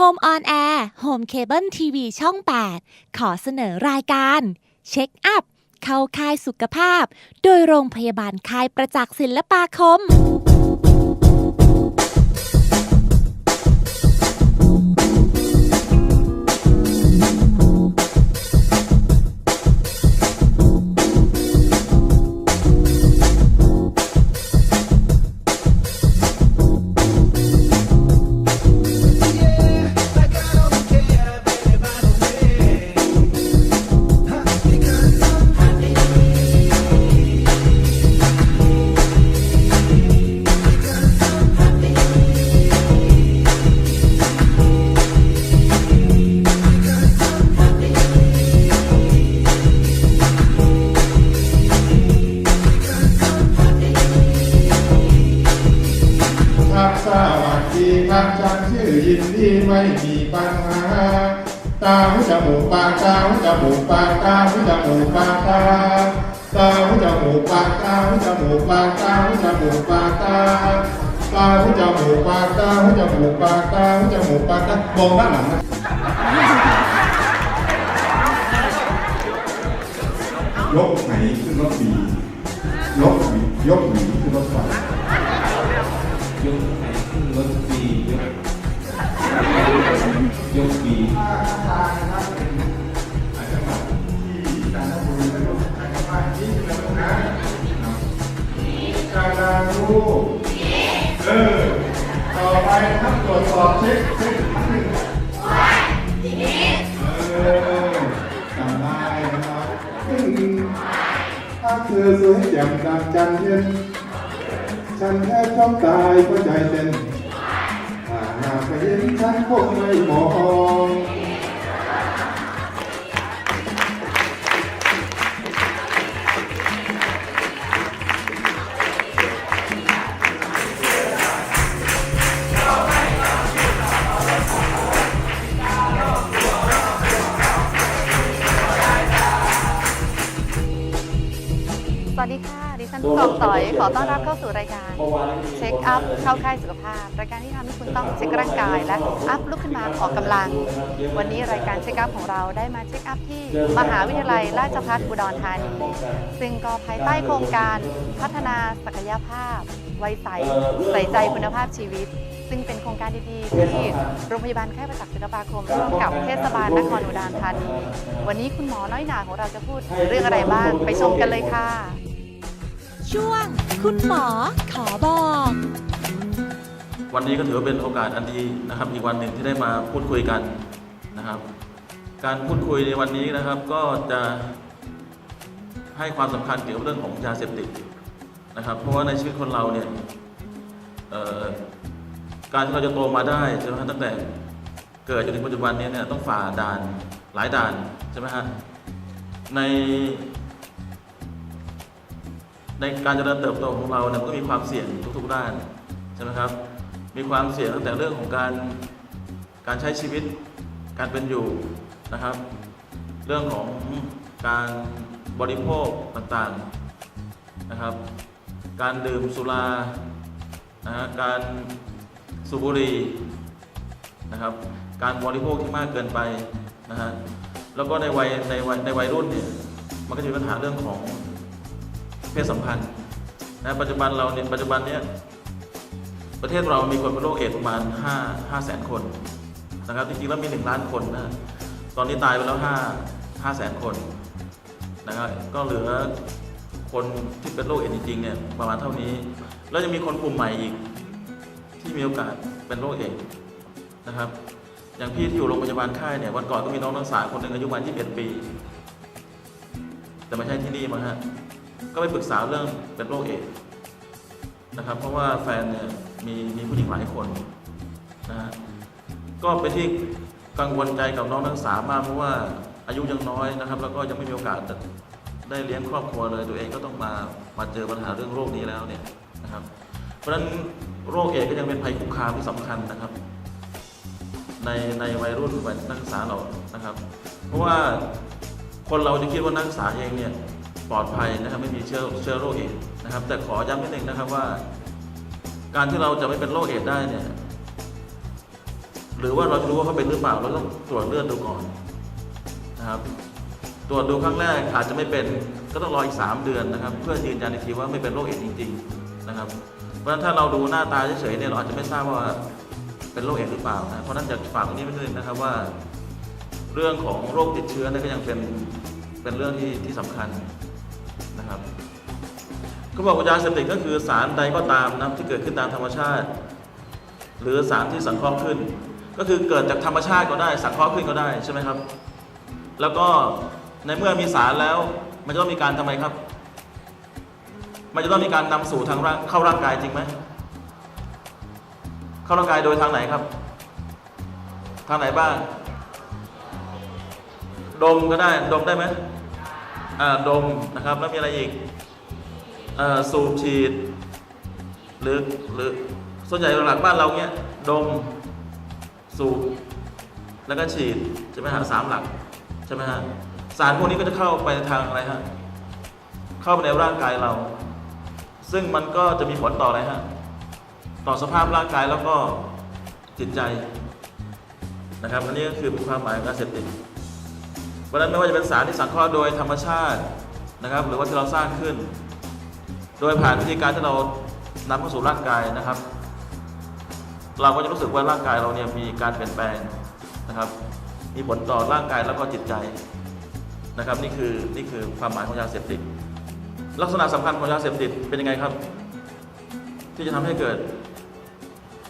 Home on Air Home Cable TV ช่อง 8 ขอเสนอรายการ เช็คอัพ เข้าค่ายสุขภาพ โดยโรงพยาบาลค่ายประจักษ์ศิลปาคม ดินดีไม่มีปัญหา ตาหูจมูกปากตาหูจมูกปากตาหูจมูกปากตาตาหูจมูกปากตาหูจมูกปากตาหูจมูกปากตาตาหูจมูกปากตาหูจมูกปากตาหูจมูกปากตามองด้านหลังนะยกไหนขึ้นรถบียกหวียกหวีขึ้นรถไฟยกไหนขึ้นรถปียก ยกปีการารูเออต่อไปครับตรวจสอบเช็คเช็คอีกครั้งหนึ่งเออจำได้นะครับอืมถ้าเธอสวยแจ่มดังจันทร์เย็นฉันแค่ชอบตายเพราะใจเต้น เห็นฉันคงไม่มองสวัสดีค่ะดิ ฉันกองต่อยขอต้อนรับเข้าสู่รายการ เช็คอัพเข้าค่ายสุขภาพ รายการที่ทำให้คุณต้องเช็คร่างกาย และอัพลุกขึ้นมาออกกำลัง วันนี้รายการเช็คอัพของเราได้มาเช็คอัพที่มหาวิทยาลัยราชภัฏอุดรธานี ซึ่งก็ภายใต้โครงการพัฒนาศักยภาพไว้ใสใส่ใจคุณภาพชีวิตซึ่งเป็นโครงการดีๆที่โรงพยาบาลค่ายประจักษ์ศิลปาคมร่วมกับเทศบาลนครอุดรธานี วันนี้คุณหมอน้อยหนาของเราจะพูดเรื่องอะไรบ้าง ไปชมกันเลยค่ะ ช่วง คุณหมอขอบอก วันนี้ก็ถือว่าเป็นโอกาสอันดีนะครับ อีกวันหนึ่งที่ได้มาพูดคุยกันนะครับ การพูดคุยในวันนี้นะครับ ก็จะให้ความสำคัญเกี่ยวกับเรื่องของยาเสพติดนะครับ เพราะว่าในชีวิตคนเราเนี่ยการที่เราจะโตมาได้ใช่ไหมฮะตั้งแต่เกิดจนถึงปัจจุบันนี้เนี่ยต้องฝ่าด่านหลายด่านใช่ไหมฮะใน ในการเจริญเติบโตของเราเนี่ยมันก็มีความเสี่ยงทุกๆด้านใช่ไหมครับ มีความเสี่ยงตั้งแต่เรื่องของการการใช้ชีวิต การเป็นอยู่นะครับ เรื่องของการบริโภคต่างๆนะครับ การดื่มสุรานะฮะการสูบบุหรี่นะครับ การบริโภคที่มากเกินไปนะฮะแล้วก็ในวัยในวัยในวัยรุ่นเนี่ยมันก็จะมีปัญหาเรื่องของ เพศสัมพันธ์นะปัจจุบันเราเนี่ยปัจจุบันเนี้ยประเทศเรามีคนเป็นโรคเอดส์ประมาณ5 5แสนคนนะครับจริงๆแล้วมี 1 ล้านคนนะตอนนี้ตายไปแล้ว5 5แสนคนนะครับก็เหลือคนที่เป็นโรคเอดส์จริงๆเนี่ยประมาณเท่านี้ แล้วจะมีคนกลุ่มใหม่อีก ที่มีโอกาสเป็นโรคเอดส์นะครับ อย่างพี่ที่อยู่โรงพยาบาลค่ายเนี่ยวันก่อนก็มีน้องนักศึกษาคนหนึ่งอายุประมาณ21ปี แต่ไม่ใช่ที่นี่มั้งฮะ ก็ไปปรึกษาเรื่องเป็นโรคเอดส์นะครับ เพราะว่าแฟนเนี่ยมีมีผู้หญิงหลายคนนะฮะก็เป็นที่กังวลใจกับน้องนักศึกษามากเพราะว่าอายุยังน้อยนะครับ แล้วก็ยังไม่มีโอกาสได้เลี้ยงครอบครัวเลยตัวเองก็ต้องมามาเจอปัญหาเรื่องโรคนี้แล้วเนี่ยนะครับ เพราะฉะนั้นโรคเอดก็ยังเป็นภัยคุกคามที่สำคัญนะครับ ในในวัยรุ่นวัยนักศึกษาเรานะครับ เพราะว่าคนเราจะคิดว่านักศึกษาเองเนี่ย ปลอดภัยนะครับไม่มีเชื้อเชื้อโรคเอดนะครับ แต่ขอย้ำนิดนึงนะครับว่า การที่เราจะไม่เป็นโรคเอดได้เนี่ยหรือว่าเราจะรู้ว่าเขาเป็นหรือเปล่าเราต้องตรวจเลือดดูก่อนนะครับตรวจดูครั้งแรกอาจจะไม่เป็นก็ต้องรออีก 3 เดือนนะครับ เพื่อยืนยันอีกทีว่าไม่เป็นโรคเอดจริง ๆนะครับ เพราะฉะนั้นถ้าเราดูหน้าตาเฉยๆเนี่ยเราอาจจะไม่ทราบว่าเป็นโรคเอดหรือเปล่านะเพราะนั้นอยากฝากตรงนี้ไว้นิดนึงนะครับว่า เรื่องของโรคติดเชื้อเนี่ยก็ยังเป็นเป็นเรื่องที่ที่สำคัญ นะครับเขาบอกว่ายาเสพติดก็คือสารใดก็ตามนะครับที่เกิดขึ้นตามธรรมชาติ หรือสารที่สังเคราะห์ขึ้น ก็คือเกิดจากธรรมชาติก็ได้ สังเคราะห์ขึ้นก็ได้ใช่ไหมครับ แล้วก็ในเมื่อมีสารแล้ว มันจะต้องมีการทำไมครับ มันจะต้องมีการนำสู่ทางร่างเข้าร่างกายจริงไหมเข้าร่างกายโดยทางไหนครับ ทางไหนบ้าง ดมก็ได้ดมได้ไหม ดมนะครับแล้วมีอะไรอีกอสูบฉีดหรือหรือส่วนใหญ่หลักบ้านเราเนี้ยดมสูบแล้วก็ฉีดใช่ไหมฮะสามหลักใช่ไหมฮะสารพวกนี้ก็จะเข้าไปทางอะไรฮะเข้าไปในร่างกายเรา ซึ่งมันก็จะมีผลต่ออะไรฮะต่อสภาพร่างกายแล้วก็จิตใจนะครับอันนี้ก็คือความหมายของการเสพติด เพราะฉะนั้นไม่ว่าจะเป็นสารที่สังเคราะห์โดยธรรมชาตินะครับ หรือว่าที่เราสร้างขึ้น โดยผ่านวิธีการที่เรานำเข้าสู่ร่างกายนะครับ เราก็จะรู้สึกว่าร่างกายเราเนี่ยมีการเปลี่ยนแปลงนะครับ มีผลต่อร่างกายแล้วก็จิตใจนะครับ นี่คือนี่คือความหมายของยาเสพติด ลักษณะสำคัญของยาเสพติดเป็นยังไงครับ ที่จะทำให้เกิด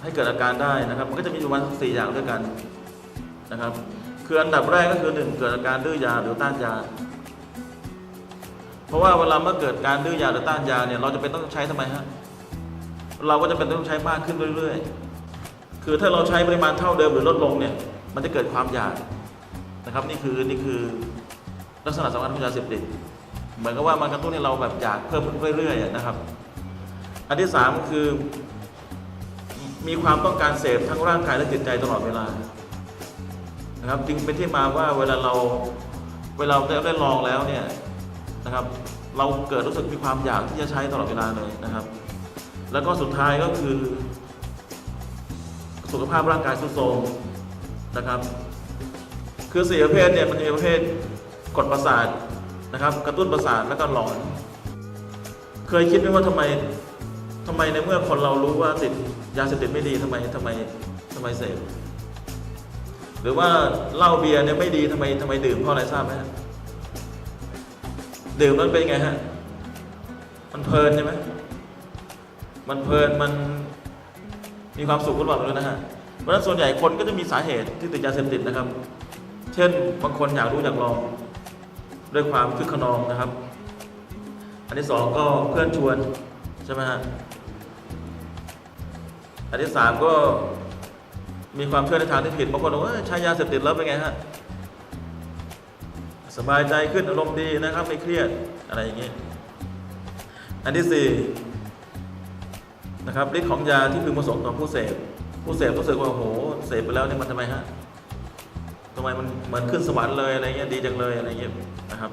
ให้เกิดอาการได้นะครับ มันก็จะมีประมาณสี่อย่างด้วยกันนะครับ คืออันดับแรกก็คือหนึ่งเกิดอาการดื้อยาหรือต้านยา เพราะว่าเวลาเมื่อเกิดการดื้อยาหรือต้านยาเนี่ยเราจะเป็นต้องใช้ทำไมฮะเราก็จะเป็นต้องใช้มากขึ้นเรื่อย ๆ คือถ้าเราใช้ปริมาณเท่าเดิมหรือลดลงเนี่ย มันจะเกิดความอยากนะครับ นี่คือนี่คือลักษณะสำคัญของยาเสพติดเหมือนกับว่ามันกระตุ้นให้เราแบบอยากเพิ่มขึ้นเรื่อยๆนะครับ อันที่สามคือ มีความต้องการเสพทั้งร่างกายและจิตใจตลอดเวลา นะครับจึงเป็นที่มาว่าเวลาเราเวลาได้ได้ลองแล้วเนี่ยนะครับ เราเกิดรู้สึกมีความอยากที่จะใช้ตลอดเวลาเลยนะครับ แล้วก็สุดท้ายก็คือ สุขภาพร่างกายทรุดโทรมนะครับ คือสี่ประเภทเนี่ยมันจะมีประเภทกดประสาทนะครับ กระตุ้นประสาทแล้วก็หลอน เคยคิดไหมว่าทำไมทำไมในเมื่อคนเรารู้ว่าติดยาเสพติดไม่ดีทำไมทำไมทำไมเสพ หรือว่าเหล้าเบียร์เนี่ยไม่ดีทำไมทำไมดื่มเพราะอะไรทราบไหมฮะดื่มแล้วเป็นไงฮะ มันเพลินใช่ไหมมันเพลินมันมีความสุขหรือเปล่าไม่รู้นะฮะเพราะฉะนั้นส่วนใหญ่คนก็จะมีสาเหตุที่ติดยาเสพติดนะครับ เช่นบางคนอยากรู้อยากลองด้วยความคึกขนองนะครับ อันที่สองก็เพื่อนชวนใช่ไหมฮะอันที่สามก็ มีความเชื่อในทางที่ผิดบางคนบอกว่าใช้ยาเสพติดแล้วเป็นไงฮะสบายใจขึ้นอารมณ์ดีนะครับไม่เครียดอะไรอย่างนี้ อันที่สี่นะครับฤทธิ์ของยาที่พึงประสงค์ต่อผู้เสพผู้เสพรู้สึกว่าโอ้โหเสพไปแล้วเนี่ยมันทำไมฮะทำไมมันเหมือนขึ้นสวรรค์เลยอะไรเงี้ยดีจังเลยอะไรเงี้ยนะครับ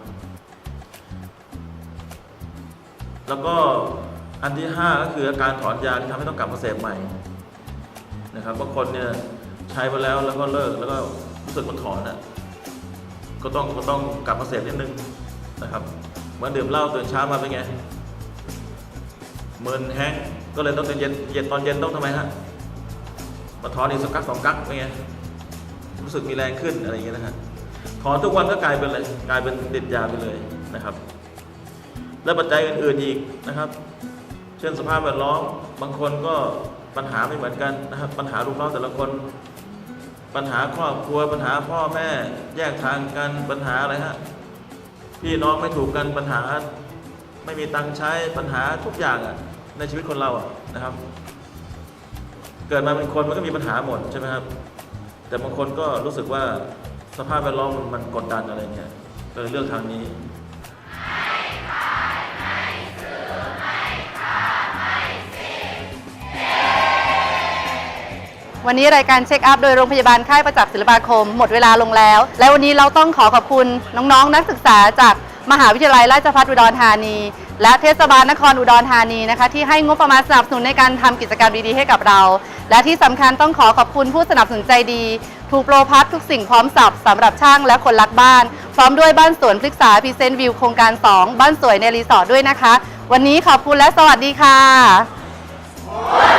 แล้วก็อันที่ห้าก็คืออาการถอนยาที่ทำให้ต้องกลับมาเสพใหม่ นะครับบางคนเนี่ยใช้ไปแล้วแล้วก็เลิกแล้วก็รู้สึกมันถอนอะก็ต้องก็ต้องกลับมาเสพนิดนึงนะครับเหมือนดื่มเหล้าตื่นเช้ามาเป็นไงเมินแห้งก็เลยต้องเย็นเย็นตอนเย็นต้องทำไมฮะมาถอนอีกสักกักสองกักเป็นไงรู้สึกมีแรงขึ้นอะไรอย่างเงี้ยนะฮะถอนทุกวันก็กลายเป็นอะไรกลายเป็นติดยาไปเลยนะครับ และปัจจัยอื่นๆอีกนะครับ เช่นสภาพแวดล้อมบางคนก็ ปัญหาไม่เหมือนกันนะครับปัญหาลูกน้องแต่ละคน ปัญหาครอบครัว ปัญหาพ่อแม่แยกทางกันปัญหาอะไรฮะพี่น้องไม่ถูกกันปัญหาไม่มีตังค์ใช้ปัญหาทุกอย่างอะในชีวิตคนเราอะนะครับ เกิดมาเป็นคนมันก็มีปัญหาหมดใช่ไหมครับ แต่บางคนก็รู้สึกว่าสภาพแวดล้อมมันกดดันอะไรเงี้ยก็เลยเลือกทางนี้ วันนี้รายการเช็คอัพโดยโรงพยาบาลค่ายประจักษ์ศิลปาคมหมดเวลาลงแล้ว และวันนี้เราต้องขอขอบคุณน้องๆนนักศึกษาจากมหาวิทยาลัยราชภัฏอุดรธานี และเทศบาลนครอุดรธานีนะคะ ที่ให้งบประมาณสนับสนุนในการทำกิจกรรมดีๆให้กับเรา และที่สำคัญต้องขอขอบคุณผู้สนับสนุนใจดีทูโปรพัททุกสิ่งพร้อมสับสำหรับช่างและคนรักบ้าน พร้อมด้วยบ้านสวนพฤกษาพรีเซนวิวโครงการ 2 บ้านสวยในรีสอร์ทด้วยนะคะ วันนี้ขอบคุณและสวัสดีค่ะ